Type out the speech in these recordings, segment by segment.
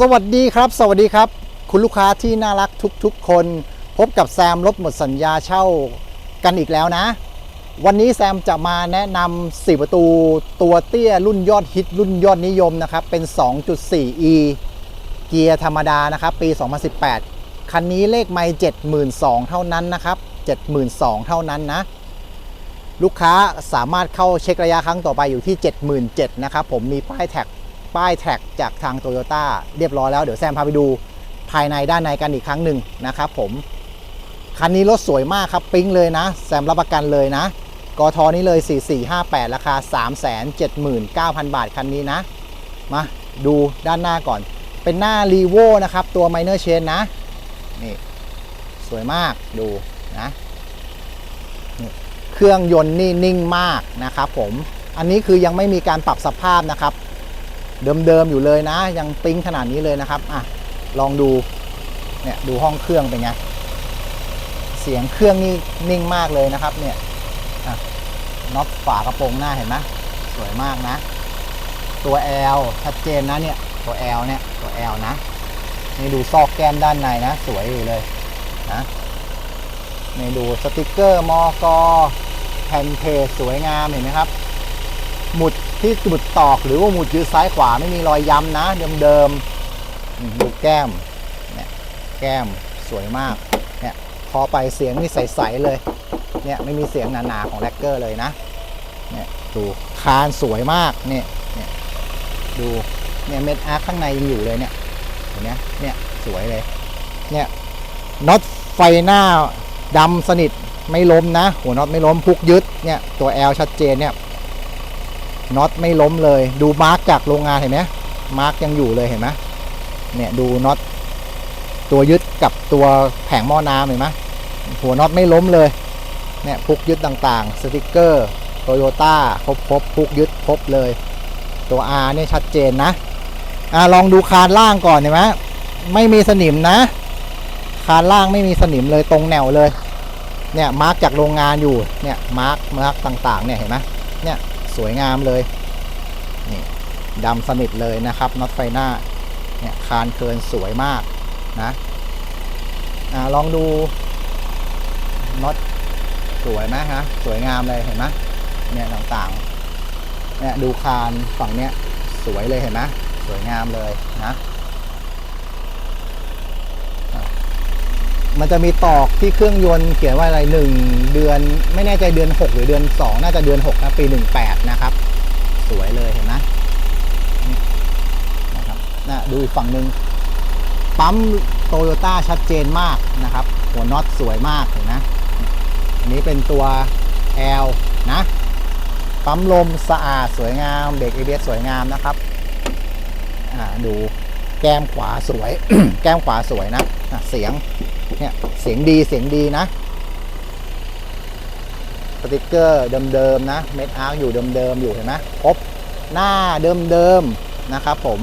สวัสดีครับ สวัสดีครับ คุณลูกค้าที่น่ารักทุกๆ คน พบกับแซมรถหมดสัญญาเช่ากันอีกแล้วนะ วันนี้แซมจะมาแนะนำ4ประตูตัวเตี้ยรุ่นยอดฮิตรุ่นยอดนิยมนะครับ เป็น 2.4e เกียร์ธรรมดานะครับ ปี 2018 คันนี้เลขไม่72,000 เท่านั้นนะครับ 72,000 เท่านั้นนะ ลูกค้าสามารถเข้าเช็คระยะครั้งต่อไปอยู่ที่ 77,000นะครับผมมีป้ายแท็ก ป้ายแท็กจากทางโตโยต้าเรียบร้อยแล้ว เดี๋ยวแซมพาไปดูภายในด้านในกันอีกครั้งหนึ่งนะครับผม คันนี้รถสวยมากครับปิ๊งเลยนะ แซมรับประกันเลยนะกทนี้เลย 4458 ราคา 379,000 บาทคันนี้นะ มาดูด้านหน้าก่อน เป็นหน้า r ีโวนะครับ ตัว Minor Chain นะ นี่ สวยมากดูนะนเครื่องยนต์นี่นิ่งมากนะครับผม อันนี้คือยังไม่มีการปรับสภาพนะครับ เดิมๆอยู่เลยนะ ยังปิ๊งขนาดนี้เลยนะครับอะลองดูเนี่ยดูห้องเครื่องเป็นไงเสียงเครื่องนี่นิ่งมากเลยนะครับเนี่ยอะน็อตฝากระโปรงหน้าเห็นไหมสวยมากนะ ตัว L ชัดเจนนะเนี่ยตัว L เนี่ยตัว L นะนี่ดูซอกแก้มด้านในนะ สวยอยู่เลยนะนี่ดูสติกเกอร์มอกแผ่นเพจสวยงามเห็นไหมครับ หมุด ที่หมุดตอกหรือว่าหมุดยืดซ้ายขวาไม่มีรอยย้ำนะเดิมๆอืมดูแก้มเนี่ยแก้มสวยมากเนี่ยพอไปเสียงนี่ใสๆเลยเนี่ยไม่มีเสียงหนาๆของแร็กเกอร์เลยนะเนี่ยดูคานสวยมากเนี่ยเนี่ยดูเนี่ยเม็ดอาร์ข้างในยังอยู่เลยเนี่ยเห็นไหมเนี่ยสวยเลยเนี่ยน็อตไฟหน้าดำสนิทไม่ล้มนะ หัวน็อตไม่ล้มพุกยึดเนี่ยตัว L ชัดเจนเนี่ย น็อตไม่ล้มเลย ดูมาร์กจากโรงงานเห็นไหมมาร์กยังอยู่เลยเห็นไหมเนี่ยดูน็อตตัวยึดกับตัวแผงหม้อน้ำเห็นไหมหัวน็อตไม่ล้มเลยเนี่ยพุกยึดต่างๆ สติกเกอร์โตโยต้าครบครบพุกยึดครบเลย ตัว R เนี่ยชัดเจนนะอ่าลองดูคานล่างก่อนเห็นไหมไม่มีสนิมนะ คานล่างไม่มีสนิมเลยตรงแนวเลยเนี่ยมาร์กจากโรงงานอยู่เนี่ยมาร์กมาร์กต่างๆเนี่ยเห็นไหมเนี่ย สวยงามเลยนี่ดำสนิทเลยนะครับน็อตไฟหน้าเนี่ยคานเคินสวยมากนะอ่าลองดูน็อตสวยไหมฮะสวยงามเลยเห็นไหมเนี่ยต่างๆเนี่ยดูคานฝั่งเนี้ยสวยเลยเห็นไหมสวยงามเลยนะอะ มันจะมีตอกที่เครื่องยนต์เขียนว่าอะไรหนึ่งเดือน ไม่แน่ใจเดือน 6 หรือเดือน 2 น่าจะเดือน6นะปี 18 นะครับ สวยเลยเห็นไหมนะครับนะดูอีกฝั่งหนึ่งปั๊มโตโยต้าชัดเจนมากนะครับ หัวน็อตสวยมากเห็นไหมอันนี้เป็นตัว L นะ ปั๊มลมสะอาดสวยงามเบรก ABS สวยงามนะครับอ่าดูแก้มขวาสวย แก้มขวาสวยนะะเสียง เนี่ยเสียงดีเสียงดีนะสติกเกอร์เดิมๆนะเม็ดอาร์อยู่เดิมๆอยู่เห็นไหมครบหน้าเดิมๆนะครับผม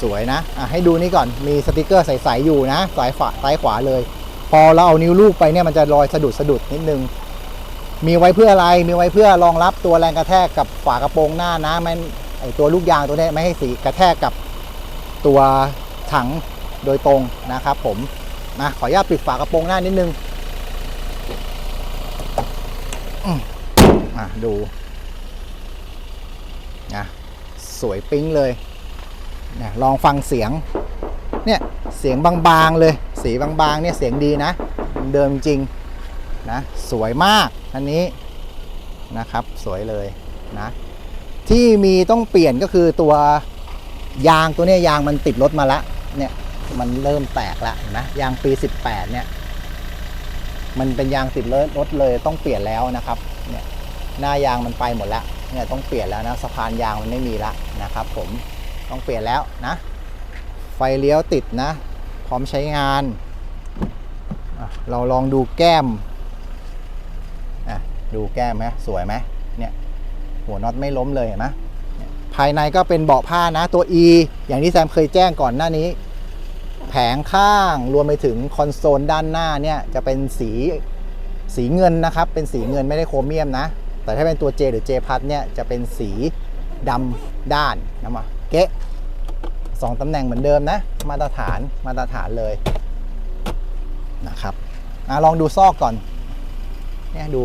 สวยๆนะอะให้ดูนี่ก่อนมีสติกเกอร์ใสๆอยู่นะสายฝาซ้ายขวาเลย พอเราเอานิ้วลูกไปเนี่ยมันจะรอยสะดุดสะดุดนิดนึงมีไว้เพื่ออะไรมีไว้เพื่อรองรับตัวแรงกระแทกกับฝากระโปรงหน้านะไม่ไอตัวลูกยางตัวนี้ไม่ให้สีกระแทกกับตัวถังโดยตรงนะครับผม นะขออนุญาตปิดฝากระโปรงหน้านิดนึงอะดูนะสวยปิ๊งเลยนี่ยลองฟังเสียง เนี่ยเสียงบางๆเลย สีบางๆเนี่ยเสียงดีนะ เดิมจริงนะสวยมากอันนี้นะครับสวยเลยนะที่มีต้องเปลี่ยนก็คือตัวยางตัวเนี้ยยางมันติดรถมาละเนี่ย มันเริ่มแตกละเห็นไหมยางปี 18 เนี่ย มันเป็นยางติดรถเลยต้องเปลี่ยนแล้วนะครับ เนี่ยหน้ายางมันไปหมดแล้วเนี่ยต้องเปลี่ยนแล้วนะสะพานยางมันไม่มีแล้วนะครับ ผมต้องเปลี่ยนแล้วนะ ไฟเลี้ยวติดนะ พร้อมใช้งาน เราลองดูแก้มอะดูแก้มไหมสวยไหมเนี่ยหัวน็อตไม่ล้มเลยเห็นไหมภายในก็เป็นเบาะผ้านะตัว E อย่างที่แซมเคยแจ้งก่อนหน้านี้ แผงข้างรวมไปถึงคอนโซลด้านหน้าเนี่ยจะเป็นสีสีเงินนะครับ เป็นสีเงินไม่ได้โครเมียมนะ แต่ถ้าเป็นตัว J หรือ J พัทเนี่ยจะเป็นสีดำด้านนะมาเก๊ะสองตำแหน่งเหมือนเดิมนะ มาตรฐานมาตรฐานเลยนะครับอลองดูซอกก่อนเนี่ยดู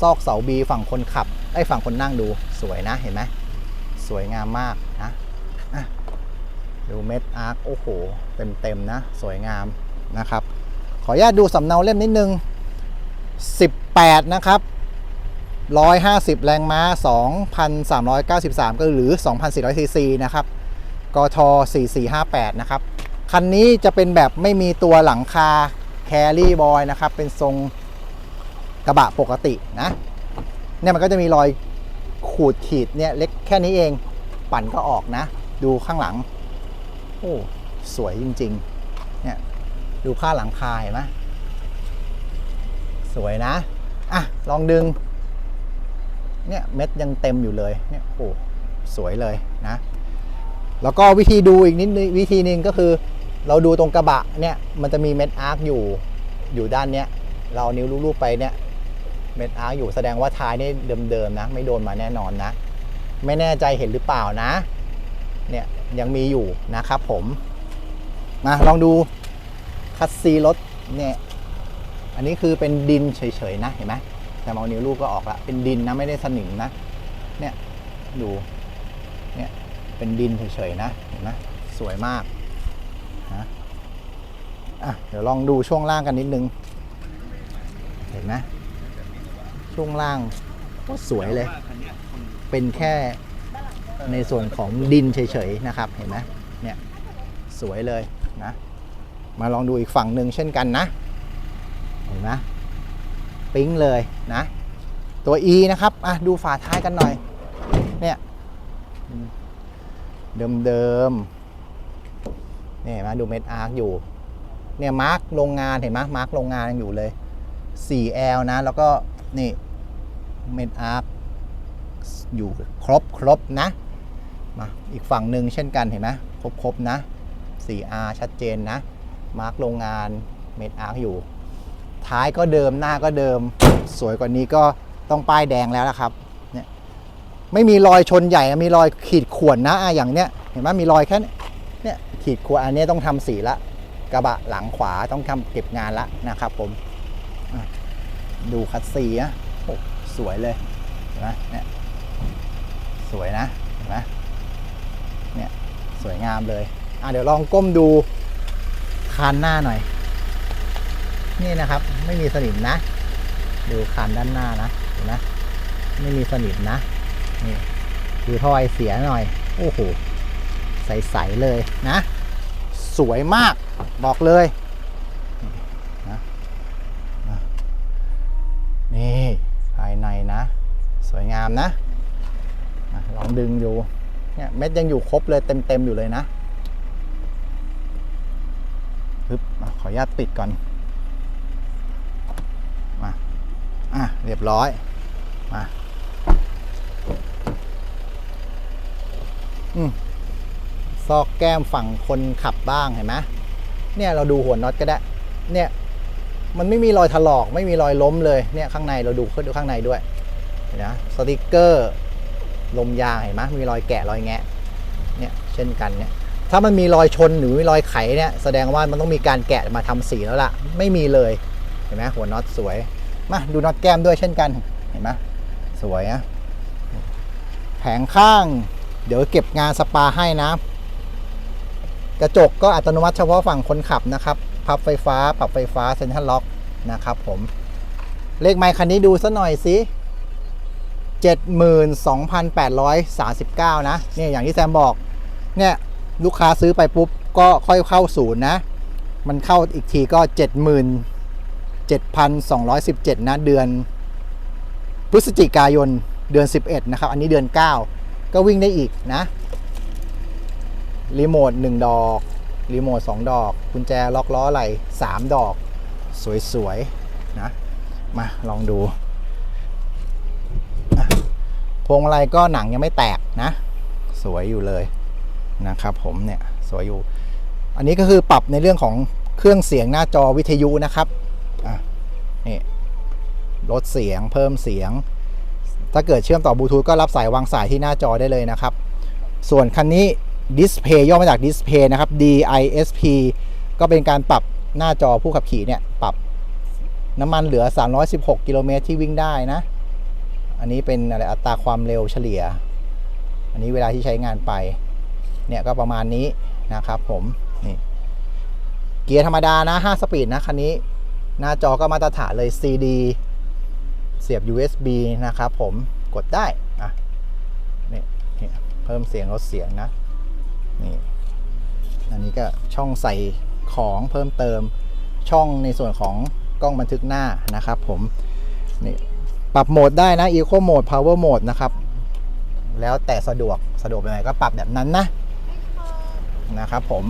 ซอกเสาบีฝั่งคนขับไอ้ฝั่งคนนั่งดูสวยนะเห็นไหมสวยงามมากนะ ดูเม็ดอาร์คโอ้โห เต็มๆนะ สวยงามนะครับ ขออนุญาตดูสำเนาเล่มนิดนึง 18 นะครับ 150 แรงม้า 2,393 ก็หรือ 2,400ซีซีนะครับกท4458 นะครับ คันนี้จะเป็นแบบไม่มีตัวหลังคาแครี่บอยนะครับ เป็นทรงกระบะปกตินะ เนี่ยมันก็จะมีรอยขูดขีดเนี่ยเล็กแค่นี้เอง ปั่นก็ออกนะ ดูข้างหลัง อ้สวยจริงๆ เนี่ย ดูผ้าหลังคาเห็นไหมสวยนะ อะ ลองดึง เนี่ย เม็ดยังเต็มอยู่เลย เนี่ย โอ้สวยเลยนะ แล้วก็วิธีดูอีกนิดนึงวิธีหนึ่งก็คือ เราดูตรงกระบะเนี่ย มันจะมีเม็ดอาร์คอยู่ อยู่ด้านเนี้ย เราเอานิ้วลูบๆไปเนี่ย เม็ดอาร์คอยู่แสดงว่าท้ายนี่เดิมๆนะ ไม่โดนมาแน่นอนนะ ไม่แน่ใจเห็นหรือเปล่านะ เนี่ยยังมีอยู่นะครับผมมาลองดูคัสซีรถเนี่ยอันนี้คือเป็นดินเฉยๆนะเห็นไหมแต่มองนิ้วลูกก็ออกละเป็นดินนะไม่ได้สนิมนะเนี่ยดูเนี่ยเป็นดินเฉยๆนะเห็นไหมสวยมากนะอะเดี๋ยวลองดูช่วงล่างกันนิดนึง เห็นไหมช่วงล่างก็สวยเลย เป็นแค่ ในส่วนของดินเฉยๆนะครับเห็นไหมเนี่ยสวยเลยนะมาลองดูอีกฝั่งหนึ่งเช่นกันนะเห็นไหมปิ๊งเลยนะตัว E นะครับอะดูฝาท้ายกันหน่อยเนี่ยเดิมๆเนี่เห็นไหมดูเม็ดอาร์คอยู่เนี่ยมาร์กโรงงานเห็นไหมมาร์กโรงงานอยู่เลย 4L นะ แล้วก็นี่เม็ดอาร์คอยู่ครบครบนะ มาอีกฝั่งหนึ่งเช่นกันเห็นไหมครบๆนะ 4R ชัดเจนนะ มาร์กโรงงานเม็ดอาร์อยู่ ท้ายก็เดิมหน้าก็เดิม สวยกว่านี้ก็ต้องป้ายแดงแล้วนะครับเนี่ยไม่มีรอยชนใหญ่มีรอยขีดข่วนนะอย่างเนี้ยเห็นไหมมีรอยแค่เนี้ยเนี่ยขีดข่วนอันนี้ต้องทำสีละกระบะหลังขวาต้องทำเก็บงานละนะครับผมดูคัดซีนะโอ้สวยเลยเห็นไหมเนี่ยสวยนะเห็นไหม งามเลยอะเดี๋ยวลองก้มดูคานหน้าหน่อย นี่นะครับ ไม่มีสนิมนะ ดูคานด้านหน้านะเห็นไหมไม่มีสนิมนะนี่ดูท่อไอเสียหน่อย โอ้โหใสๆเลยนะ สวยมากบอกเลยนะนี่ภายในนะ สวยงามนะอะลองดึงดู เนี่ยเม็ดยังอยู่ครบเลยเต็มๆอยู่เลยนะปึ๊บขออนุญาตปิดก่อนมาอะเรียบร้อยมาอืมซอกแก้มฝั่งคนขับบ้างเห็นไหมเนี่ยเราดูหัวน็อตก็ได้ เนี่ยมันไม่มีรอยถลอกไม่มีรอยล้มเลยเนี่ยข้างในเราดูดูข้างในด้วยเห็นนะสติกเกอร์ ลมยางเห็นไหมมีรอยแกะรอยแงะเนี่ยเช่นกันเนี่ยถ้ามันมีรอยชนหรือมีรอยไขเนี่ยแสดงว่ามันต้องมีการแกะมาทำสีแล้วล่ะ ไม่มีเลยเห็นไหมหัวน็อตสวยมาดูน็อตแก้มด้วยเช่นกันเห็นไหมสวยอะแผงข้าง เดี๋ยวเก็บงานสปาให้นะ กระจกก็อัตโนมัติเฉพาะฝั่งคนขับนะครับ พับไฟฟ้า ปรับไฟฟ้าเซ็นทรัลล็อกนะครับผม เลขไมค์คันนี้ดูซะหน่อยสิ 72,839 นะเนี่ยอย่างที่แซมบอกเนี่ยลูกค้าซื้อไปปุ๊บก็ค่อยเข้าศูนย์นะ มันเข้าอีกทีก็ 77,217 นะ เดือน พฤศจิกายนเดือน 11 นะครับ อันนี้เดือน 9 ก็วิ่งได้อีกนะ รีโมท 1 ดอก รีโมท 2 ดอก กุญแจล็อกล้อไหล3ดอก สวย ๆ นะ มาลองดู พวงมาลัยก็หนังยังไม่แตกนะ สวยอยู่เลยนะครับผมเนี่ยสวยอยู่ อันนี้ก็คือปรับในเรื่องของเครื่องเสียงหน้าจอวิทยุนะครับอะนี่ลดเสียงเพิ่มเสียง ถ้าเกิดเชื่อมต่อบลูทูธก็รับสายวางสายที่หน้าจอได้เลยนะครับ ส่วนคันนี้ดิสเพย์ย่อมาจากดิสเพย์นะครับ DISP ก็เป็นการปรับหน้าจอผู้ขับขี่เนี่ย ปรับน้ำมันเหลือ 316 กิโลเมตรที่วิ่งได้นะ อันนี้เป็นอะไรอัตราความเร็วเฉลี่ย อันนี้เวลาที่ใช้งานไป เนี่ยก็ประมาณนี้นะครับผมนี่เกียร์ธรรมดานะ5สปีดนะคันนี้ หน้าจอก็มาตรฐานเลย CD เสียบ USB นะครับผมกดได้อะนี่นี่เพิ่มเสียงลดเสียงนะนี่อันนี้ก็ช่องใส่ของเพิ่มเติมช่องในส่วนของกล้องบันทึกหน้านะครับผมนี่ ปรับโหมดได้นะ Eco Mode Power Mode นะครับ แล้วแต่สะดวกสะดวกแบบไหนก็ปรับแบบนั้นนะ นะครับผม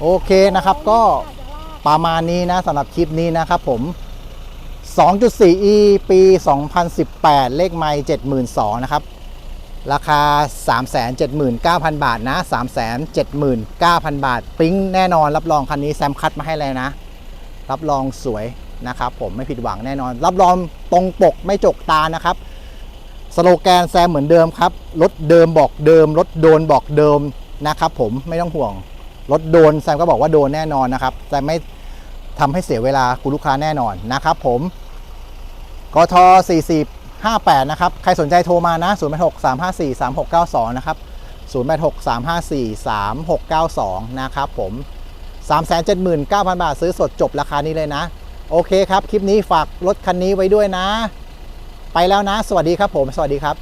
โอเคนะครับก็ประมาณนี้นะสำหรับคลิปนี้นะครับผม 2.4e ปี 2018 เลขไมล์72,000นะครับ ราคา 379,000 บาทนะ 379,000 บาท ปิ๊งแน่นอนรับรองคันนี้แซมคัดมาให้เลยนะ รับรองสวยนะครับ ผมไม่ผิดหวังแน่นอน รับรองตรงปกไม่จกตานะครับสโลแกนแซมเหมือนเดิมครับรถเดิมบอกเดิมรถโดนบอกเดิมนะครับ ผมไม่ต้องห่วงรถโดนแซมก็บอกว่าโดนแน่นอนนะครับแซมไม่ทำให้เสียเวลาคุณลูกค้าแน่นอนนะครับผมกท4058 นะครับ ใครสนใจโทรมานะ 086 354 3692 นะครับ 086 354 3692 นะครับผม 379,000 บาทซื้อสดจบราคานี้เลยนะ โอเคครับ คลิปนี้ฝากรถคันนี้ไว้ด้วยนะ ไปแล้วนะ สวัสดีครับผม สวัสดีครับ